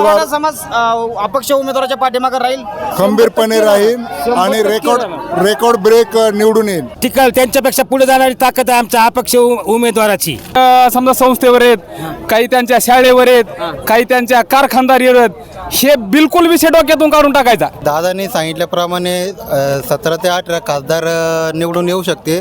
उमेदवार समाज अपक्ष उमेदवाराच्या पाठीमागे राहील. खंबीरपणे राहील आणि रेकॉर्ड रेकॉर्ड ब्रेक निवडून येईल. टिकल त्यांच्यापेक्षा पुढे जाणारी ताकद आहे आमच्या अपक्ष उमेदवाराची. समजा संस्थेवर आहेत काही त्यांच्या शाळेवर आहेत काही त्यांच्या कारखानदारीवर आहेत हे बिलकुल विषय डोक्यातून काढून टाकायचा. दादानी सांगितल्याप्रमाणे सतरा ते अठरा खासदार निवडून येऊ शकते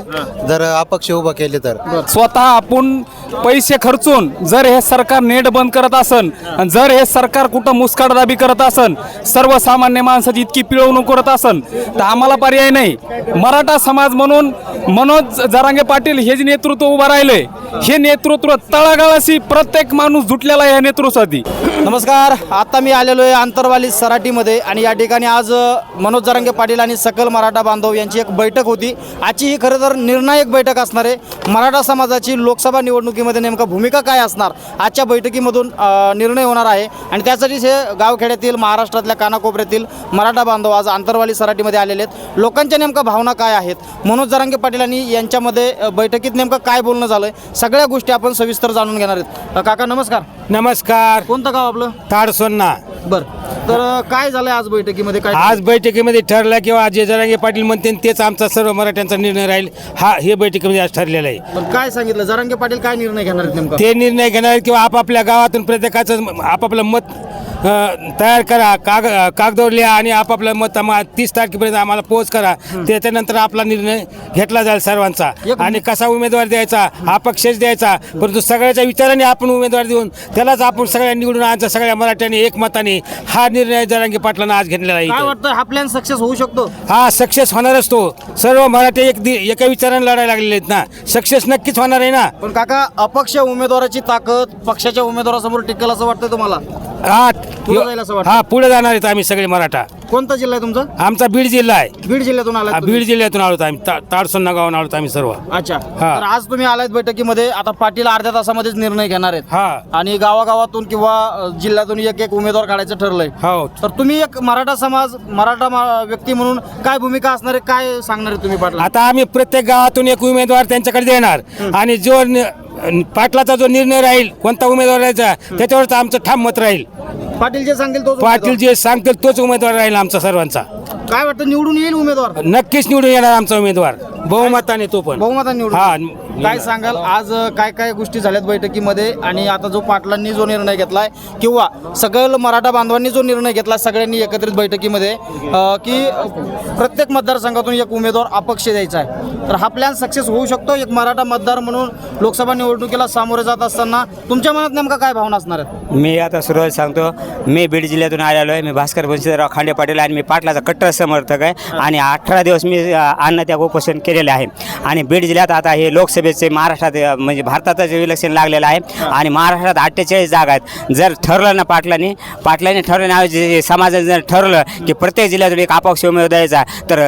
जर अपक्ष उभं केले तर. स्वतः आपण पैसे खर्चून जर हे सरकार नेट बंद करत असन आणि जर हे सरकार कुठं मुस्काटदाबी करत असन सर्वसामान्य माणसाची इतकी पिळवणूक करत असन तर आम्हाला पर्याय नाही. मराठा समाज म्हणून मनोज जरांगे पाटील हे जे नेतृत्व उभं राहिले हे नेतृत्व तळागाळाशी प्रत्येक माणूस जुटलेला आहे या नेतृत्वासाठी. नमस्कार आता मी आलेलो आहे आंतरवाली सराटीमध्ये आणि या ठिकाणी आज मनोज जरांगे पाटील आणि सकल मराठा बांधव यांची एक बैठक होती. आजची ही खरं तर निर्णायक बैठक असणार आहे. मराठा समाजाची लोकसभा निवडणुकीमध्ये नेमका भूमिका काय असणार? आजच्या बैठकीमधून निर्णय होणार आहे. आणि त्यासाठीच हे गावखेड्यातील महाराष्ट्रातल्या कानाकोपऱ्यातील मराठा बांधव आज आंतरवाली सराटीमध्ये आलेले आहेत. लोकांच्या नेमका भावना काय आहेत? मनोज जरांगे पाटील आणि यांच्यामध्ये बैठकीत नेमकं काय बोलणं झालं सगळ्या गोष्टी आपण सविस्तर जाणून घेणार आहेत. काका नमस्कार. नमस्कार. कोणतं गाव आपलं? ताडसोन्ना. बर. तर अ, काय झालंय आज बैठकीमध्ये? काय आज बैठकीमध्ये ठरलं किंवा जे जरांगे पाटील म्हणते तेच आमचा सर्व मराठ्यांचा निर्णय राहील. हा हे बैठकीमध्ये आज ठरलेला आहे. पण काय सांगितलं? जरांगे पाटील काय निर्णय घेणार आहेत नेमका? ते निर्णय घेणार किंवा आपापल्या गावातून प्रत्येकाचं आपापलं मत तयार करा. काग कागदावर लिहा आणि आपापलं मत आम्हा तीस तारखेपर्यंत आम्हाला पोच करा. त्याच्यानंतर आपला निर्णय घेतला जाईल सर्वांचा. आणि कसा उमेदवार द्यायचा? अपक्षच द्यायचा. परंतु सगळ्याच्या विचाराने आपण उमेदवार देऊन त्यालाच आपण सगळ्या निवडून आणायचा सगळ्या मराठ्यांनी एकमताने हा निर्णय जरांगे पाटलांना आज घेतलेला आहे. वाटतं? हा प्लॅन सक्सेस होऊ शकतो? हा सक्सेस होणारच तो. सर्व मराठी एक दि- एका विचाराने लढायला लागलेले आहेत ना. सक्सेस नक्कीच होणार आहे ना. पण काका अपक्ष उमेदवाराची ताकद पक्षाच्या उमेदवारासमोर टिकेल असं वाटतंय तुम्हाला? हा पुढे असं वाटतं. हा पुढे जाणार आहेत आम्ही सगळे मराठा. कोणता जिल्हा आहे तुमचा? आमचा बीड जिल्हा आहे. बीड जिल्ह्यातून हा, आलाय बीड जिल्ह्यातून आलो आम्ही. ता- ताडसोन्ना गावून आलो आम्ही सर्व. अच्छा. हा. तर आज तुम्ही आलात बैठकीमध्ये. आता पाटील अर्ध्या तासामध्येच निर्णय घेणार आहेत. हा. आणि गावागावातून किंवा अ, जिल्ह्यातून एक एक उमेदवार काढायचं ठरलंय. हो. तर तुम्ही एक मराठा समाज मराठा मा- व्यक्ती म्हणून काय भूमिका असणार आहे? काय सांगणार आहे तुम्ही पाटील आता आम्ही प्रत्येक गावातून एक उमेदवार त्यांच्याकडे देणार. आणि जो नि- पाटलाचा जो निर्णय राहील कोणता उमेदवार राहायचा त्याच्यावरच आमचं ठाम मत राहील. पाटील जे सांगेल तो पाटील जे सांगतील तोच उमेदवार राहील आमचा सर्वांचा. काय वाटतं निवडून येईल उमेदवार? नक्कीच निवडून येणार आमचा उमेदवार. बहुमताने तो पण. बहुमताने निवडून हा काय सांगाल आज अ, काय काय गोष्टी झाल्यात बैठकीमध्ये आणि आता जो पाटलांनी जो निर्णय घेतलाय किंवा सगळं मराठा बांधवांनी जो निर्णय घेतला सगळ्यांनी एकत्रित बैठकीमध्ये अ, की प्रत्येक मतदारसंघातून एक उमेदवार अपक्ष द्यायचा आहे. तर हा प्लॅन सक्सेस होऊ शकतो एक मराठा मतदार म्हणून लोकसभा निवडणुकीला सामोरे जात असताना तुमच्या मनात नेमका काय भावना असणार आहेत? मी आता सुरुवात सांगतो. मी बीड जिल्ह्यातून आलेलो आहे. मी भास्कर बंशीधरराव खांडे पाटील आणि मी पाटलाचा कट्टर समर्थक आहे. आणि अठरा दिवस मी अ, अन्नत्याग उपोषण केलेले आहे. आणि बीड जिल्ह्यात आता हे लोकसभेचे महाराष्ट्रात म्हणजे भारताचं जे इलेक्शन लागलेलं आहे आणि महाराष्ट्रात अठ्ठेचाळीस जागा आहेत. जर ठरलं ना पाटलांनी पाटलांनी ठरवण्याऐवजी समाजाने जर ठरवलं की प्रत्येक जिल्ह्यातून एक अपक्ष उमेदवार द्यायचा तर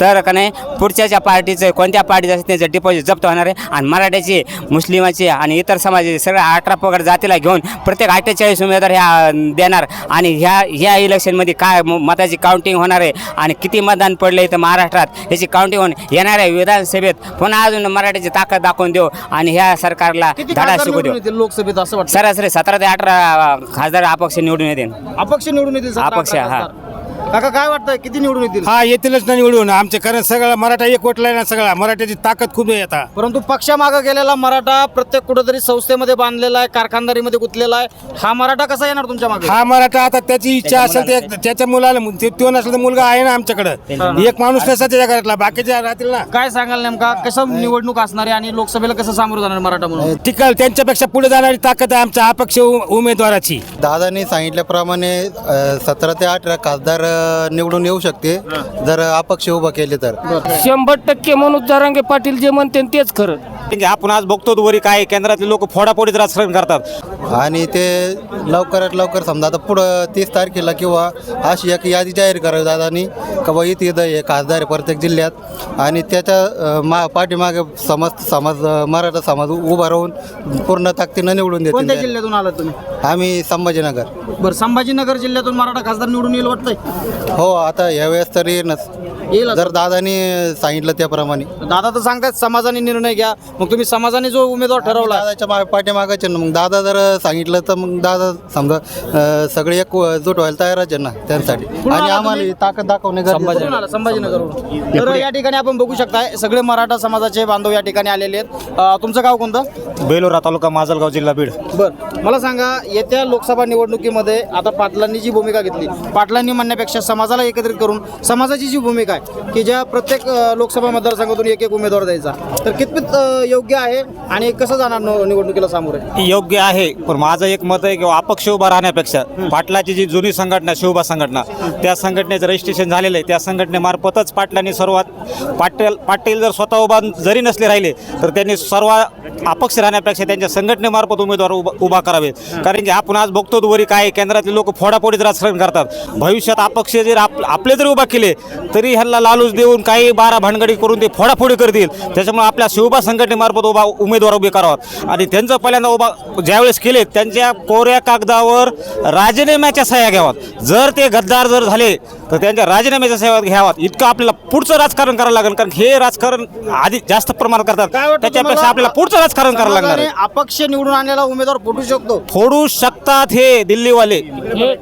तर का नाही पुढच्याच्या पार्टीचं कोणत्या पार्टीचं असेल त्याचं डिपॉझिट जप्त होणार आहे. आणि मराठ्याचे मुस्लिमाचे आणि इतर समाजाचे सगळ्या अठरा पगड जातीला घेऊन प्रत्येक अठ्ठेचाळीस उमेदवार ह्या देणार. आणि ह्या ह्या इलेक्शनमध्ये काय मताची काउंटिंग होणार आहे. आणि किती मतदान पडलं इथं महाराष्ट्रात याची काउंटिंग होऊन येणाऱ्या विधानसभेत पुन्हा अजून मराठीची ताकद दाखवून देऊ आणि ह्या सरकारला धडा शिकू देऊ. लोकसभेत असं वाटतं? सरासरी सतरा ते अठरा खासदार अपक्ष निवडून येतील. अपक्ष निवडून येतील अपक्ष, हा. काका काय वाटतंय? किती निवडून येतील? हा येतीलच ना निवडून. आमचे कारण सगळा मराठा एक वटलाय ना सगळा. मराठ्याची ताकद खूप आहे आता. परंतु पक्षामागं गेलेला मराठा प्रत्येक कुठेतरी संस्थेमध्ये बांधलेला आहे कारखानदारीमध्ये गुंतलेला आहे. हा मराठा कसा येणार तुमच्या मागे? हा मराठा आता त्याची इच्छा असेल ते त्याच्या मुलाला ते- तो नसला तर मुलगा आहे ना आमच्याकडं. एक माणूस नसा त्याच्या घरातला? बाकीच्या राहतील ना. काय सांगाल नेमका? कसं निवडणूक असणार आहे आणि लोकसभेला कसं सामोरं जाणार मराठा म्हणून? टिकल त्यांच्यापेक्षा पुढे जाणारी ताकद आहे आमच्या अपक्ष उ- उमेदवाराची. दादानी सांगितल्याप्रमाणे सतरा ते अठरा खासदार अ, निवडून येऊ शकते. जर अपक्ष उभं केले तर. शंभर टक्के मनोज जरांगे पाटील जे म्हणते तेच खरं. आपण आज बघतो वरी काय केंद्रातले लोक फोडाफोडीत राजकारण करतात. आणि ते लवकरात लवकर समजा आता पुढं तीस तारखेला किंवा अशी एक यादी जाहीर करावी दादानी का बा इथे इथं हे खासदार आहे प्रत्येक जिल्ह्यात. आणि त्याच्या अ, मा पाठीमागे समाज समाज अ, मराठा समाज उभा राहून पूर्ण ताकदीनं निवडून कोणत्या जिल्ह्यातून आलात तुम्ही? आम्ही संभाजीनगर. बरं संभाजीनगर जिल्ह्यातून मराठा खासदार निवडून येईल वाटतंय? हो आता यावेळेस तर येईनच येईल. जर दादानी सांगितलं त्याप्रमाणे. दादा तर सांगतात समाजाने निर्णय घ्या मग तुम्ही समाजाने जो उमेदवार ठरवला. दादाच्या मा पाठीमागाचे ना मग दादा जर सांगितलं तर मग दादा समजा अं, सगळे एक जुट व्हायला तयारच आहे ना त्यांसाठी आणि आम्हाला ही ताकद दाखवणे गरजेचं आहे. संभाजीनगरवरून तर या ठिकाणी आपण बघू शकताय सगळे मराठा समाजाचे बांधव या ठिकाणी आलेले आहेत. अ, तुमचं गाव कोणतं? बेलोरा तालुका माजलगाव जिल्हा बीड. बर. मला सांगा येत्या लोकसभा निवडणुकीमध्ये आता पाटलांनी जी भूमिका घेतली पाटलांनी म्हणण्यापेक्षा समाजाला एकत्रित करून समाजाची जी भूमिका आहे की ज्या प्रत्येक अ, लोकसभा मतदारसंघातून एक एक उमेदवार द्यायचा तर कितपत अ, योग्य आहे आणि कसं जाणार न- निवडणुकीला सामोरे? योग्य आहे पण माझं एक मत आहे की अपक्ष उभा राहण्यापेक्षा पाटलाची जी जुनी संघटना शिवबा संघटना त्या संघटनेचं रजिस्ट्रेशन झालेलं आहे. त्या संघटनेमार्फतच पाटलांनी सर्वात पाटील पाटील जर स्वतः उभा जरी नसले राहिले तर त्यांनी सर्व अपक्ष राहण्यापेक्षा त्यांच्या संघटनेमार्फत उमेदवार उभा उभा करावेत. कारण की आपण आज बघतो वरी काय केंद्रातले लोक फोडाफोडीत राजकारण करतात. भविष्यात अपक्ष जर आप आपले जरी उभा केले तरी ह्यांना लालूच देऊन काही बारा भानगडी करून ते फोडाफोडी करतील. त्याच्यामुळे आपल्या शिवबा संघटनेमार्फत उभा उमेदवार उभे करावात. आणि त्यांचं पहिल्यांदा उभा ज्यावेळेस केले त्यांच्या कोऱ्या कागदावर राजीनाम्याच्या सह्या घ्यावात जर ते गद्दार जर झाले तर त्यांच्या राजीनाम्याच्या सह्या घ्यावात इतकं आपल्याला पुढचं राजकारण करावं लागेल कारण हे राजकारण आधी जास्त प्रमाणात काय करतात त्याच्यापेक्षा? आपल्याला पुढचं राजकारण करावं लागणार अपक्ष निवडून आणलेला उमेदवार फुटू शकतो. फोडू शकतात हे दिल्लीवाले.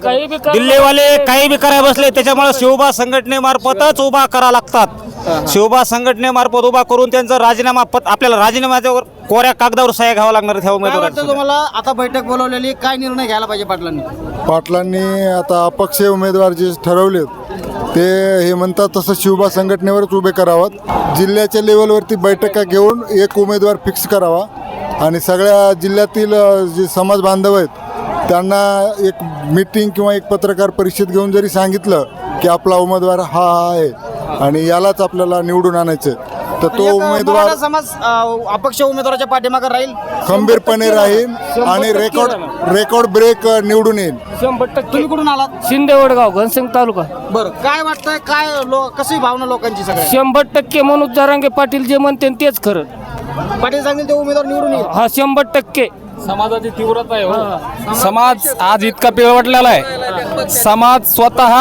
काही बी करा. दिल्लीवाले काही बी करायला बसले त्याच्यामुळे शिवबा संघटनेमार्फतच उभा करा लागतात. शिवबा संघटनेमार्फत उभा करून त्यांचा राजीनामा पत आपल्याला राजीनाम्याच्यावर कोऱ्या कागदावर सह्या घ्यावं लागणार त्या काय वाटतं उमेदवारांना तुम्हाला? आता बैठक बोलवलेली काय निर्णय घ्यायला पाहिजे पाटलांनी? पाटलांनी आता अपक्ष उमेदवार जे ठरवलेत ते हे म्हणतात तसं शिवबा संघटनेवरच उभे करावात जिल्ह्याच्या लेवलवरती बैठका घेऊन एक उमेदवार फिक्स करावा. आणि सगळ्या जिल्ह्यातील अ, जे समाज बांधव आहेत त्यांना एक मीटिंग किंवा एक पत्रकार परिषद घेऊन जरी सांगितलं की आपला उमेदवार हा हा आहे आणि यालाच आपल्याला निवडून आणायचं तर तो उमेदवार समाज अपक्ष उमेदवाराच्या पाठीमागे राहील. खंबीरपणे राहील आणि रेकॉर्ड रेकॉर्ड ब्रेक निवडून येईल. शंभर टक्के. तुम्ही कुठून आलात? शिंदे वडगाव घनसिंग तालुका. बरं काय वाटतंय? काय लो कशी भावना लोकांची सगळ्या शंभर टक्के मनोज जरांगे पाटील जे म्हणते तेच खरं. पाटील सांगतील ते उमेदवार निवडून येईल. हा शंभर टक्के. समाजाची तीव्रता आहे हो. समाज आज इतका पिळवटलेला आहे. समाज स्वतः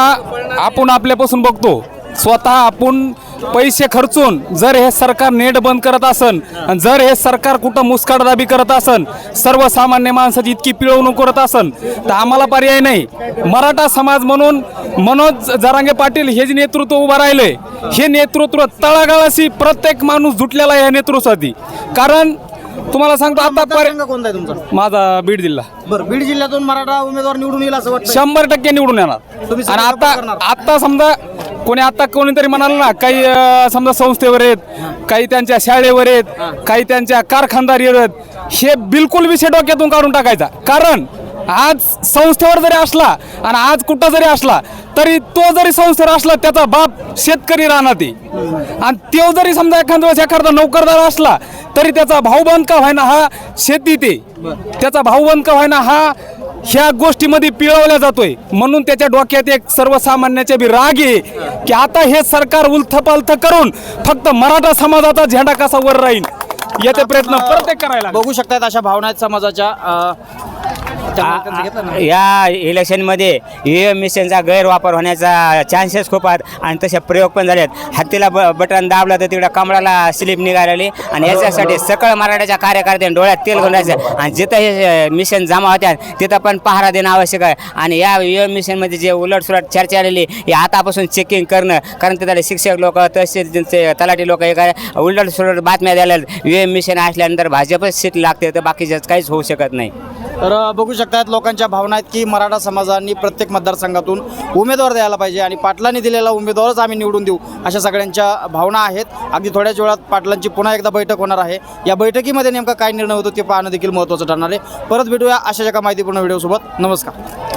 आपण आपल्यापासून बघतो. स्वतः आपण पैसे खर्चून जर हे सरकार नेट बंद करत असन आणि जर हे सरकार कुठं मुस्काटदाबी करत असन सर्वसामान्य माणसाची इतकी पिळवणूक करत असन तर आम्हाला पर्याय नाही. मराठा समाज म्हणून मनोज जरांगे पाटील हे जे नेतृत्व उभं राहिलंय हे नेतृत्व तळागाळाशी प्रत्येक माणूस जुटलेला आहे या नेतृत्वासाठी. कारण तुम्हाला सांगतो आता कोणता आहे तुमचा? माझा बीड जिल्हा. बरं बीड जिल्ह्यातून मराठा उमेदवार निवडून येईल असं वाटतं शंभर टक्के निवडून येणार. तुम्ही आणि आता? आता समजा कोणी आता कोणीतरी म्हणाल ना काही समजा संस्थेवर आहेत काही त्यांच्या शाळेवर आहेत काही त्यांच्या कारखानदारीवर आहेत हे बिलकुल विषय डोक्यातून काढून टाकायचा. कारण आज संस्थेवर जरी असला आणि आज कुठं जरी असला तरी तो जरी संस्थेवर असला त्याचा बाप शेतकरी राहणार ते आणि तो जरी समजा एखाद्या वेळेस एखादा नोकरदार असला तरी त्याचा भाऊबंद का व्हायना हा शेती ते त्याचा भाऊबंद का व्हायना हा ह्या गोष्टीमध्ये पिळवल्या जातोय. म्हणून त्याच्या डोक्यात एक सर्वसामान्याचे बी राग आहे की आता हे सरकार उलथपालथ करून फक्त मराठा समाजाचा झेंडा कसा वर राहील? याचे प्रयत्न प्रत्येक करायला बघू शकतात अशा भावना आहेत समाजाच्या. या इलेक्शनमध्ये ई एम मिशनचा गैरवापर होण्याचा चान्सेस खूप आहेत आणि तसे प्रयोग पण झाले आहेत हत्तीला ब बटन दाबलं तर तिकडं कमळाला स्लिप निघालेली आणि याच्यासाठी सकळ मराठ्याच्या कार्यकर्त्यांनी डोळ्यात तेल घालायचं आणि जिथं हे मिशन जमा होत्यात तिथं पण पहारा देणं आवश्यक आहे. आणि या ई एम मिशनमध्ये जे उलटसुलट चर्चा आलेली हे आतापासून चेकिंग करणं कारण तिथले शिक्षक लोक तहसीलचे तलाठी लोक हे काय उलटसुलट बातम्या द्यायला ई एम मिशन असल्यानंतर भाजपच सीट लागते तर बाकीच्याच काहीच होऊ शकत नाही. तर बघू शकतात लोकांच्या भावना आहेत की मराठा समाजाने प्रत्येक मतदारसंघातून उमेदवार द्यायला पाहिजे आणि पाटलांनी दिलेला उमेदवारच आम्ही निवडून देऊ अशा सगळ्यांच्या भावना आहेत. अगदी थोड्याच वेळात पाटलांची पुन्हा एकदा बैठक होणार आहे. या बैठकीमध्ये नेमका काय निर्णय होतो ते पाहणं देखील महत्त्वाचं ठरणार आहे. परत भेटूया अशाच एका माहितीपूर्ण व्हिडिओसोबत. नमस्कार.